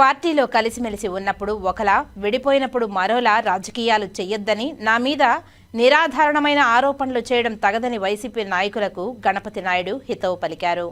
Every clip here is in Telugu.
పార్టీలో కలిసిమెలిసి ఉన్నప్పుడు ఒకలా విడిపోయినప్పుడు మరోలా రాజకీయాలు చెయ్యొద్దని నా మీద నిరాధారణమైన ఆరోపణలు చేయడం తగదని వైసీపీ నాయకులకు గణపతి నాయుడు హితవు పలికారు.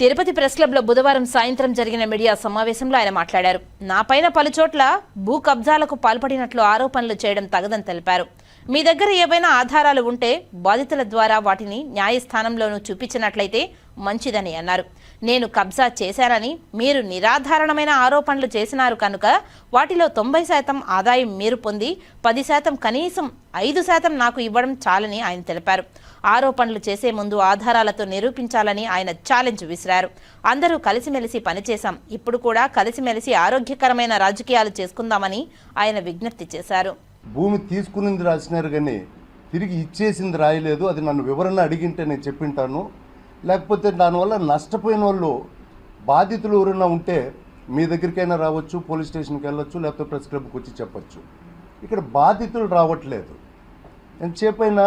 తిరుపతి ప్రెస్ క్లబ్లో బుధవారం సాయంత్రం జరిగిన మీడియా సమావేశంలో ఆయన మాట్లాడారు. నాపైన పలుచోట్ల భూ కబ్జాలకు పాల్పడినట్లు ఆరోపణలు చేయడం తగదని తెలిపారు. మీ దగ్గర ఏవైనా ఆధారాలు ఉంటే బాధితుల ద్వారా వాటిని న్యాయస్థానంలోనూ చూపించినట్లయితే మంచిదని అన్నారు. నేను కబ్జా చేశానని మీరు నిరాధారణమైన ఆరోపణలు చేసినారు కనుక వాటిలో తొంభై శాతం ఆదాయం మీరు పొంది పది శాతం కనీసం ఐదు శాతం నాకు ఇవ్వడం చాలని ఆయన తెలిపారు. ఆరోపణలు చేసే ముందు ఆధారాలతో నిరూపించాలని ఆయన ఛాలెంజ్ విసిరారు. అందరూ కలిసిమెలిసి పనిచేశాం. ఇప్పుడు కూడా కలిసిమెలిసి ఆరోగ్యకరమైన రాజకీయాలు చేసుకుందామని ఆయన విజ్ఞప్తి చేశారు. భూమి తీసుకునింది రాసినారు కానీ తిరిగి ఇచ్చేసింది రాయలేదు. అది నన్ను వివరణ అడిగింటే నేను చెప్పింటాను. లేకపోతే దానివల్ల నష్టపోయిన వాళ్ళు బాధితులు ఎవరైనా ఉంటే మీ దగ్గరికైనా రావచ్చు పోలీస్ స్టేషన్కి వెళ్ళొచ్చు లేకపోతే ప్రెస్ క్లబ్కి వచ్చి చెప్పచ్చు. ఇక్కడ బాధితులు రావట్లేదు. ఎంతసేపైనా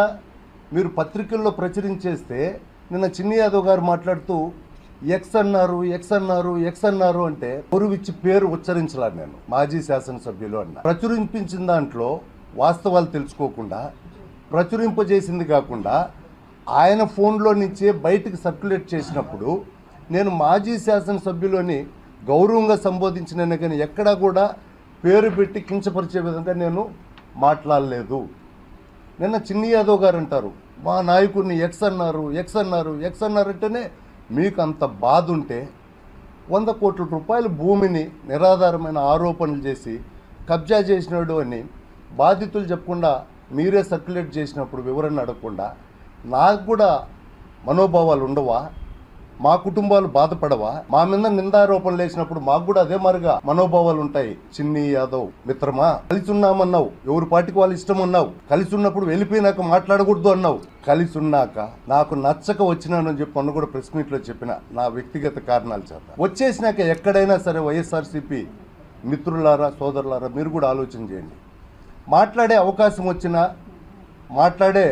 మీరు పత్రికల్లో ప్రచురించేస్తే నిన్న చిన్ని యాదవ్ గారు మాట్లాడుతూ ఎక్స్ అన్నారు ఎక్స్ అన్నారు ఎక్స్ అన్నారు అంటే పొరువిచ్చి పేరు ఉచ్చరించలా నేను మాజీ శాసనసభ్యులు అన్న. ప్రచురింపించిన దాంట్లో వాస్తవాలు తెలుసుకోకుండా ప్రచురింపజేసింది కాకుండా ఆయన ఫోన్లో నుంచే బయటకు సర్క్యులేట్ చేసినప్పుడు నేను మాజీ శాసనసభ్యులని గౌరవంగా సంబోధించిన కానీ ఎక్కడా కూడా పేరు పెట్టి కించపరిచే విధంగా నేను మాట్లాడలేదు. నిన్న చిన్ని యాదవ్ గారు అంటారు మా నాయకుడిని ఎక్స్ అన్నారు ఎక్స్ అన్నారు ఎక్స్ అన్నారంటేనే మీకు అంత బాధ ఉంటే వంద కోట్ల రూపాయల భూమిని నిరాధారమైన ఆరోపణలు చేసి కబ్జా చేసినాడు అని బాధితులు చెప్పకుండా మీరే సర్క్యులేట్ చేసినప్పుడు వివరణ అడగకుండా నాకు కూడా మనోభావాలు ఉండవా? మా కుటుంబాలు బాధపడవా? మా మీద నిందారోపణలు వేసినప్పుడు మాకు కూడా అదే మారుగా మనోభావాలు ఉంటాయి. చిన్ని యాదవ్ మిత్రమా? కలిసి ఉన్నామన్నావు ఎవరి పాటికి వాళ్ళు ఇష్టం అన్నావు కలిసి ఉన్నప్పుడు వెళ్ళిపోయినాక మాట్లాడకూడదు అన్నావు. కలిసి ఉన్నాక నాకు నచ్చక వచ్చినానని చెప్పి మొన్న కూడా ప్రెస్ మీట్లో చెప్పిన నా వ్యక్తిగత కారణాలు చేత. వచ్చేసినాక ఎక్కడైనా సరే వైఎస్ఆర్సీపీ మిత్రులారా సోదరులారా మీరు కూడా ఆలోచన చేయండి. మాట్లాడే అవకాశం వచ్చినా మాట్లాడే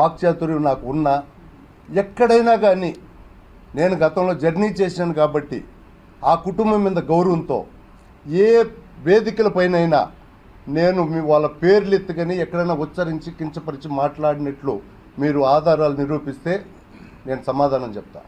వాక్చాతుర్యం నాకు ఉన్నా ఎక్కడైనా కానీ నేను గతంలో జర్నీ చేశాను కాబట్టి ఆ కుటుంబం మీద గౌరవంతో ఏ వేదికలపైనైనా నేను మీ వాళ్ళ పేర్లు ఎత్తుకొని ఎక్కడైనా ఉచ్చరించి కించపరిచి మాట్లాడినట్లు మీరు ఆధారాలు నిరూపిస్తే నేను సమాధానం చెప్తా.